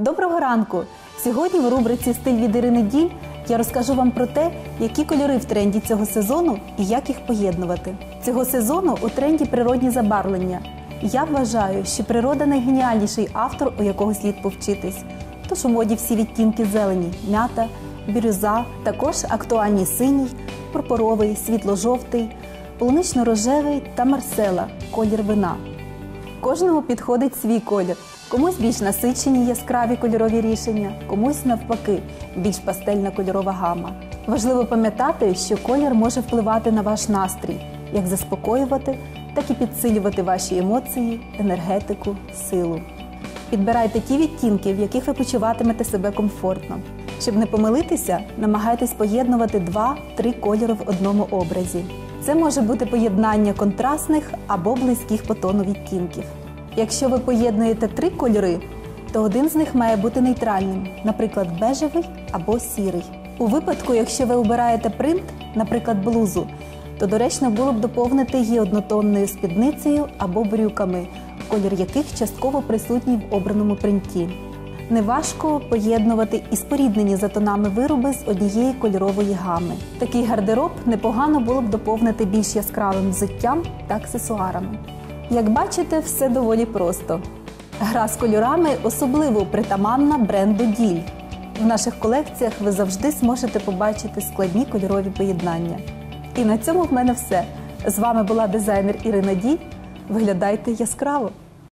Доброго ранку! Сьогодні в рубриці Стиль від Ірини я розкажу вам про те, які кольори в тренді цього сезону і як їх поєднувати. Цього сезону у тренді природні забарвлення. Я вважаю, що природа найгеніальніший автор, у якого слід повчитись. Тож у моді всі відтінки зелені, м'ята, бірюза, також актуальні синій, пурпуровий, світло-жовтий, полунично-рожевий та марсела колір вина. Кожному підходить свій колір. Комусь більш насичені яскраві кольорові рішення, комусь навпаки більш пастельна кольорова гама. Важливо пам'ятати, що колір може впливати на ваш настрій, як заспокоювати, так і підсилювати ваші емоції, енергетику, силу. Підбирайте ті відтінки, в яких ви почуватимете себе комфортно. Щоб не помилитися, намагайтесь поєднувати два-три кольори в одному образі. Це може бути поєднання контрастних або близьких по тону відтінків. Якщо ви поєднуєте три кольори, то один з них має бути нейтральним, наприклад, бежевий або сірий. У випадку, якщо ви обираєте принт, наприклад, блузу, то доречно було б доповнити її однотонною спідницею або брюками, колір яких частково присутній в обраному принті. Неважко поєднувати і споріднені за тонами вироби з однієї кольорової гами. Такий гардероб непогано було б доповнити більш яскравим взуттям та аксесуарами. Як бачите, все доволі просто. Гра з кольорами особливо притаманна бренду Діль. В наших колекціях ви завжди зможете побачити складні кольорові поєднання. І на цьому в мене все. З вами була дизайнер Ірина Дій. Виглядайте яскраво!